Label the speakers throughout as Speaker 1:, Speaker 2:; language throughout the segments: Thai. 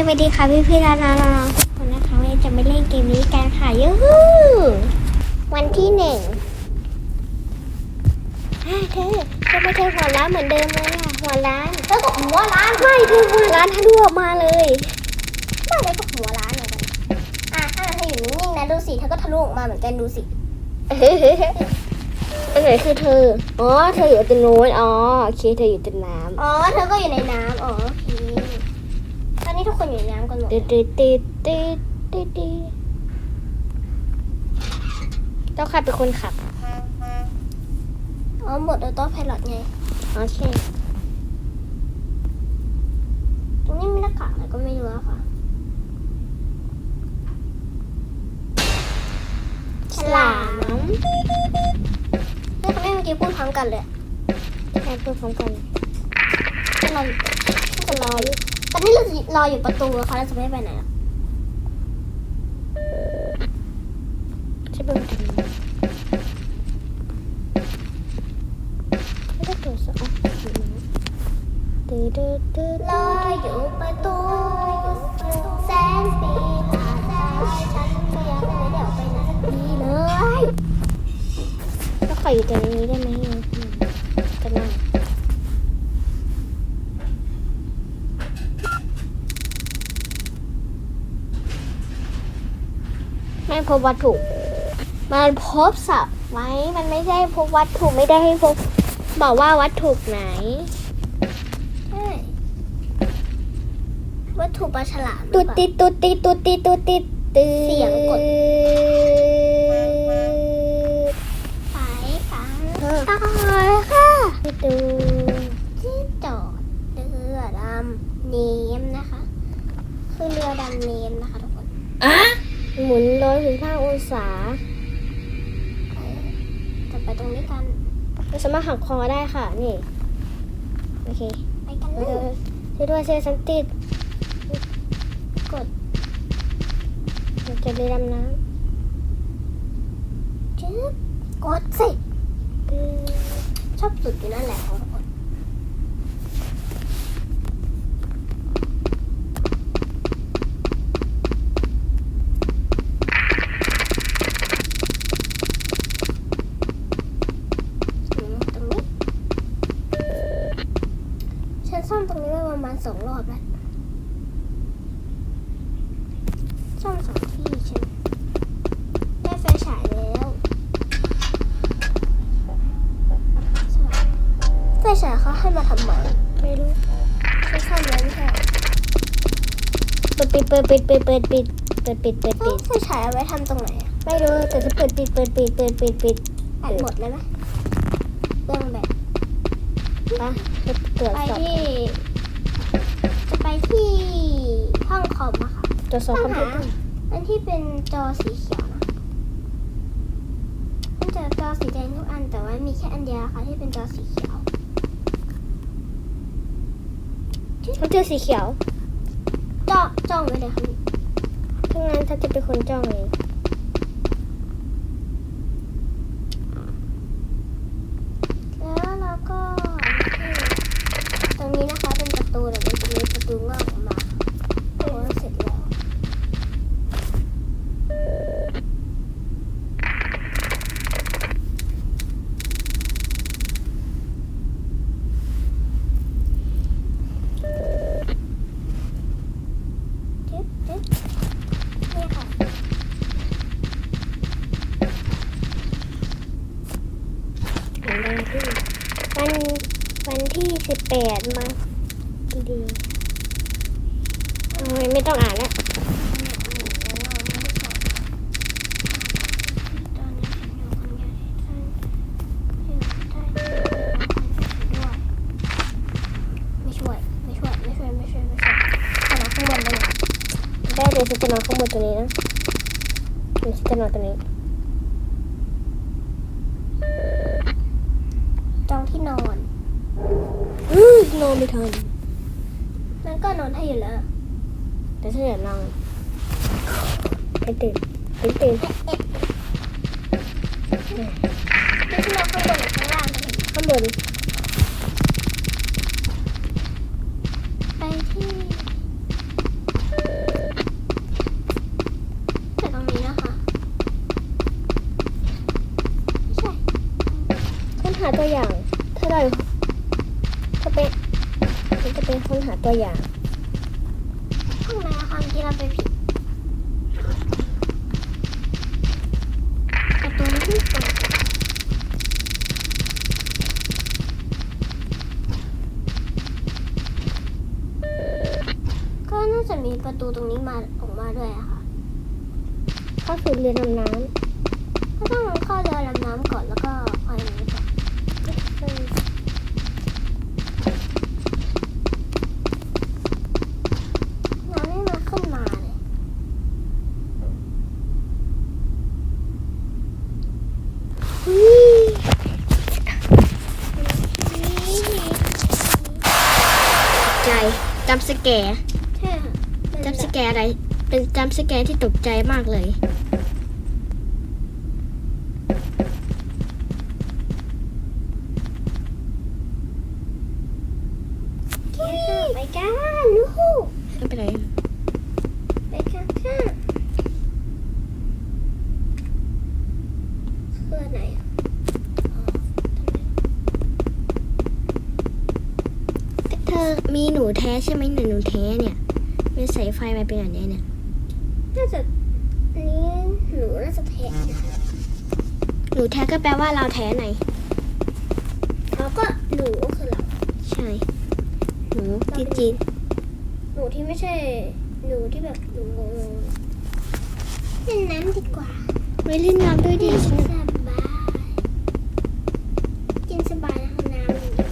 Speaker 1: สวัสดีค่ะพี่พี่ๆน้องน้องๆทุกคนนะคะวันนี้จะไม่เล่นเกมนี้กันค่ะยูฮูวันที่หนึ่งอ่าเธอทำไมเธอหัวร้านเหมือนเดิมเลยอะหัวร้าน
Speaker 2: เธอก็หัวร้าน
Speaker 1: ไม่เธอหัวร้านทะลุออกมาเลย
Speaker 2: ไม่ได้ก็หัวร้านเหมือนกันอะถ้าเธออยู่นิ่งๆนะดูสิเธอก็ทะลุออกมาเหมือนกันดูสิ
Speaker 1: อันไหนคือเธอ อ๋อ เธออยู่ตรงโน้น อ๋อ โอเค เธออยู่ตรงน้ำ
Speaker 2: อ๋อ เธอก็อยู่ในน้ำอ๋อ โอเค นี้ทุกคนอยู่ในน้ำกันหมด
Speaker 1: ติดติดติดติดติดติดต้องใครเป็นคนขับ
Speaker 2: อ๋อ หมดออโต้ไพลอตไง
Speaker 1: โอเค
Speaker 2: ตรงนี้มีหน้ากากอะไรก็ไม่รู้อะค่ะ
Speaker 1: ฉลาม
Speaker 2: เฮ้ยทำไมเมื่อกี้พูดพร้อมกันเลย
Speaker 1: แค่พูดพร้อมกัน
Speaker 2: จะรอจะรออยู่ ตอนนี้เรารออยู่ประตูอะค่ะเราจะไม่ไปไหนหรอก
Speaker 1: ใช่เป็นกันไม่ได้ตัวสองตืดตืดตืด
Speaker 2: รออยู่ประตู
Speaker 1: พบวัตถุ มันพบสับไว้มันไม่ใช่พบวัตถุไม่ได้ให้พบบอกว่าวัตถุไหน
Speaker 2: ใช่วัตถุปลาฉลามหรื
Speaker 1: ตุ
Speaker 2: อ
Speaker 1: ด
Speaker 2: เปล่า
Speaker 1: ติดตุดติดตุดติดตุดติดตืด
Speaker 2: เสียงกดไปกัน
Speaker 1: ต่อค่ะดู
Speaker 2: ที่จอดเรือดำเนมนะคะ คือเรือดำเนมนะคะทุกคน
Speaker 1: หมุนร้อยถึงห้าองศา
Speaker 2: จะไปตรงนี้กัน
Speaker 1: เราสามารถหักคอได้ค่ะ นี่ โอเค
Speaker 2: ไปกัน
Speaker 1: เอ
Speaker 2: เล
Speaker 1: อยช่วยด้วยช่วยฉันติด
Speaker 2: กด
Speaker 1: มันจะเรือดำน้
Speaker 2: จึ๊บกดสิำ
Speaker 1: ตืด
Speaker 2: ชอบสุดอยู่นั่นแหละของทุกคนอืมตรงนี้ ฉันซ่อมตรงนี้มาประมาณสองรอบแล้ว ซ่อมสองที่ใช่ไหมได้ไฟฉายแล้วไฟ ฉายเขาให้มาทำไม
Speaker 1: ไม่รู้
Speaker 2: ฉันซ่อมแล้วไม่ใช่เหรอ
Speaker 1: เปิดปิดเปิดปิดเปิดเปิดปิดเปิดปิดเปิด
Speaker 2: เอ้า
Speaker 1: ปิด
Speaker 2: ไฟฉายเอาไว้ทำตรงไหนอะ
Speaker 1: ไม่รู้แต่จะเปิดปิดเปิดปิดเปิดปิดปิด
Speaker 2: แบตหมดเลยไหมเรื่องแบต
Speaker 1: ปะไปตรวจ
Speaker 2: ไป
Speaker 1: สอบ
Speaker 2: ที่ จะไปที่ห้องคอมอะค่ะ
Speaker 1: ตรวจสอบคอมพิวเตอร์
Speaker 2: อันที่เป็นจอสีเขียวนะมันจะจอสีแดงทุกอันแต่ว่ามีแค่อันเดียวค่ะที่เป็นจอสีเขียว
Speaker 1: เขาเจอสีเขียว
Speaker 2: จ้องจ้องไว้เลยค่ะ
Speaker 1: ถ้างั้นถ้าจะเป็นคนจ้องเอง
Speaker 2: แล้วเราก็ตรงนี้นะคะเป็นประตูแต่มันจะมีประตูงอกออกมาโอ้เสร็จแล้ว จึ๊บจึ๊บนี่ค่ะ
Speaker 1: วันที่วันวันที่ สิบแปดมาดีโอ้ยไม่ต้องอ่านแล้ว
Speaker 2: ไม่ช่วยไม่ช่ไม่ช่ไม่ช่ไม่ช่วยขนาดข้างบนเด้
Speaker 1: เดี๋ยวฉันจะนอนข้างบนตัวนี้นะเดี๋ยวฉันจะนอนตัวนี้
Speaker 2: จองที่นอน
Speaker 1: กนอนไม่ทัน
Speaker 2: นั่นก็นอนให้อยู่แล้ว
Speaker 1: แต่ฉันอยากนอนไปตื่นไปตื่น
Speaker 2: นี่นอนข้างบนข้างล่างข้างบนไปที่
Speaker 1: ตรงนี้นะ
Speaker 2: คะใช่
Speaker 1: ฉันหาตัวอย่าง ค้นหาตัวอย่าง
Speaker 2: ห้องไหนอะคะเมื่อกี้เราไปผิดประตูไม่เปิดก็น่าจะมีประตูตรงนี้มาออกมาด้วยอะค่ะ
Speaker 1: เข้าสู่เรือดำน้
Speaker 2: ก็ต้องเข้าเรือดำน้ำก่อนแล้วก็ไปอย่างนี้ต่อำ น้ำไม่มาขึ้นมาเลย
Speaker 1: ใจ จำสแกร์
Speaker 2: ใช่ค่ะเป็น
Speaker 1: จำสแกร์อะไร เป็นจำสแกร์ที่ตกใจมากเลย
Speaker 2: ไปกันลูก
Speaker 1: ไม่เป็นไร
Speaker 2: ไปกันค่ะเพื่อไหนอะอ๋อ
Speaker 1: เธอมีห นูแท้ใช่ไหมหนูหนูแท้เนี่ยมีสายไฟมาเป็นแบบนี้เนี่ย
Speaker 2: น่าจะอันนี้หนูน่าจะแทะนะคะ
Speaker 1: หนูแท้ก็แปลว่าเราแท้ไหน
Speaker 2: แล้วก็หนูก็คือเรา
Speaker 1: ใช่หนูจีจีน
Speaker 2: หนูที่ไม่ใช่หนูที่แบบหนูงงๆเล่นน้ำดีกว่า
Speaker 1: ไม่เล่นน้ำด้วยดิฉัน
Speaker 2: สบายกินสบายนะคะน้ำอย่างนี้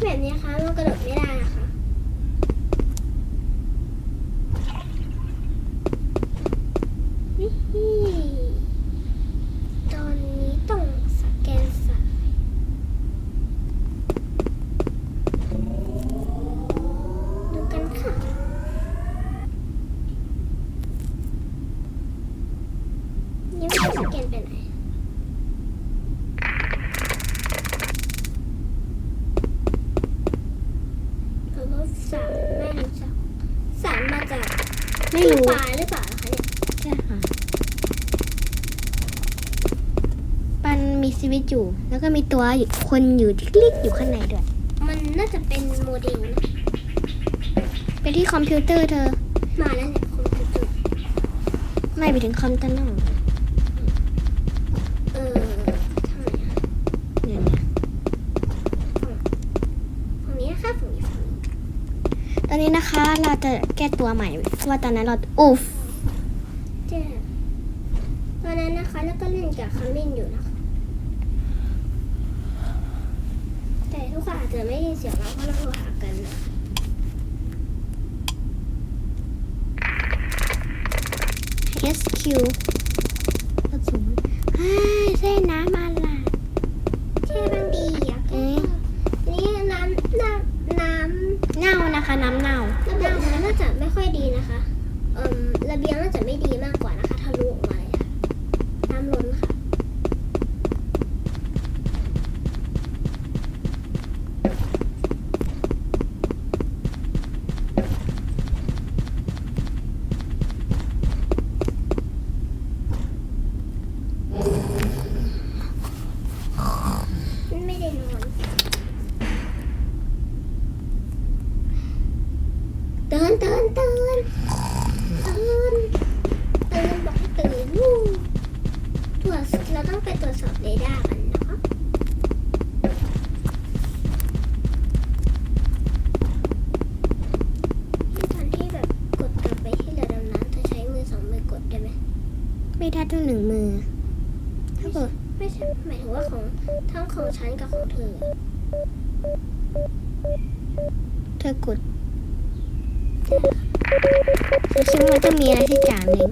Speaker 2: แบบนี้นะคะมันกระโดดไม่ได้นะคะวิฮีตอนนี้ต้องสแกนสายดูกันค่ะ นี่ไม่สแกนไปไหนเพราะว่า สารแม่รู้จักสารมาจาก
Speaker 1: ไม่รู้
Speaker 2: ปลาหรือเปล่าคะเนี่ย
Speaker 1: ใช่ค่ะปันมีชีวิตอยู่ แล้วก็มีตัวอยู่คนอยู่ที่ลิกอยู่ข้างในด้วย
Speaker 2: มันน่าจะเป็นโมเดลนะ
Speaker 1: ไปที่คอมพิวเตอร์เธอ
Speaker 2: มาแล้วแหละคอมพิวเตอร์
Speaker 1: ไม่ไปถึงคอมพิวเตอร์นอก
Speaker 2: เออทำไมอะ
Speaker 1: เนี่ยเนี่ย
Speaker 2: ฝั่งนี้นะคะฝั่งนี้ฝั่งนี้
Speaker 1: ตอ นนี้นะคะ เราจะแก้ตัวใหม่เพราะว่าตอนนั้นเราอุฟ
Speaker 2: เจ๊ตอนนั้นนะคะ แล้วก็เล่นกับคัมมิ่งอยู่นะคะ แต่ทุกคนอาจจะไม่ได้ยินเสียงเราเพราะเราโทรหากันนะ
Speaker 1: เอสคิวกระสุนฮ่าเส้นน้ำมันล่ะ
Speaker 2: เช่บางดีอะ
Speaker 1: เอ๊ะ
Speaker 2: นี่น้ำน้ำน้
Speaker 1: เน่านะคะ น้ำเน่า
Speaker 2: ระบบน้ำน่าจะไม่ค่อยดีนะคะเอ่มระเบียงน่าจะไม่ดีมากกว่านะคะทะลุออกมาเลยค่ะน้ำล้นค่ะไม่ได้นอน ตื่นตื่นตื่นตื่นตื่นบอกให้ตื่นวู้ตรวจเราต้องไปตรวจสอบเรดาร์กันนะคะตอนที่แบบกดกลับไปที่เรือดำน้ำเธอใช้มือสองมือกดได้ไหม
Speaker 1: ไม่ได้ต้องหนึ่งมือถ้าเกิด
Speaker 2: ไม่ใช่หมายถึงว่าของทั้งของฉันกับของเธอ
Speaker 1: เธอกดฉัน คิดว่ามันต้องมีอะไรสักอย่างหนึ่ง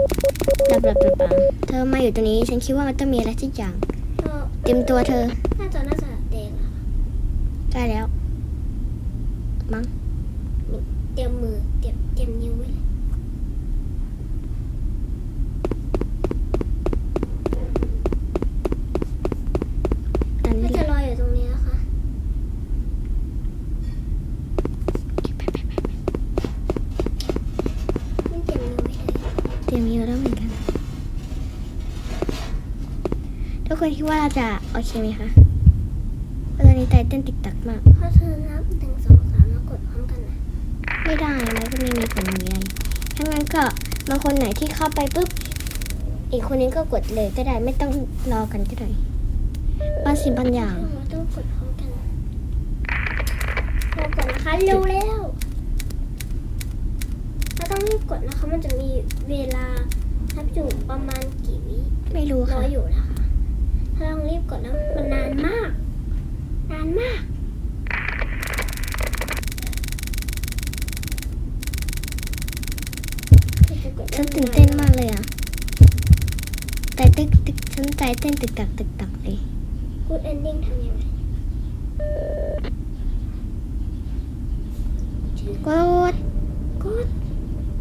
Speaker 1: แบบแบบแบบแบบเธอมาอยู่ตรงนี้ ฉันคิดว่ามันต้องมีอะไรสักอย่าง
Speaker 2: ก็
Speaker 1: เต็มตัวเธอ
Speaker 2: หน้าจอน่าจะแดงอะค่ะ
Speaker 1: ได้แล้ว มั้ง
Speaker 2: เตรียมมือเตรียมเตรียมนิ้วไว้เลย
Speaker 1: อัน
Speaker 2: ก็
Speaker 1: นี้แห
Speaker 2: จะ
Speaker 1: ละ
Speaker 2: รออยู่ตรงนี้นะคะนี่เตรียมนิ้วไว้เลย
Speaker 1: เตรียมเยอะแล้วเหมือนกัน ทุก คนคิดว่าเราจะโอเคไหมคะเพราะตอนนี้ใจเต้นติกตักมาก
Speaker 2: พอเธอนับหนึ่งสองสามแล้วกดพร้อมกันนะ
Speaker 1: ไม่ได้ มันก็ไม่มีผลอะไรถ้างั้นก็บางคนไหนที่เข้าไปปุ๊บ อีกคนนึงก็กดเลยก็ได้ไม่ต้องรอกันก็ได้บางสิ่งบางอย่าง
Speaker 2: เราต้องกดพร้อมกันเรากดนะคะเร็วแล้วเราต้องรีบกดนะคะมันจะมีเวลานับอยู่ประมาณกี่วิ
Speaker 1: ไม่รู้
Speaker 2: รอ
Speaker 1: ค่ะ
Speaker 2: อยู่นะคะ ถ้าต้องรีบกดแล้วมันนานมาก นานมาก
Speaker 1: ฉันตื่นเต้นมากเลยอะแต่ตึกตึกฉันใจเต้นตึกตักตึกตักเลย
Speaker 2: กูดเอนดิ้งทำยังไง
Speaker 1: กด
Speaker 2: กด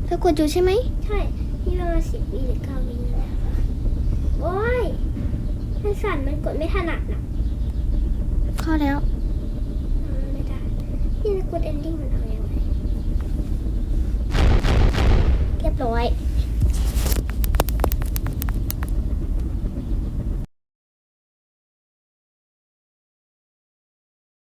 Speaker 1: เธอกดอยู่ใช่ไหม
Speaker 2: ใช่ นี่ประมาณสิบวิหรือเก้าวินั่นแหละค่ะโอ้ย มัน สั่นมันกดไม่ถนัดนะ
Speaker 1: เข้าแล้ว
Speaker 2: อ่าไม่ได้นี่นะกูดเอนดิ้งมันเอายังไงเรียบร้อย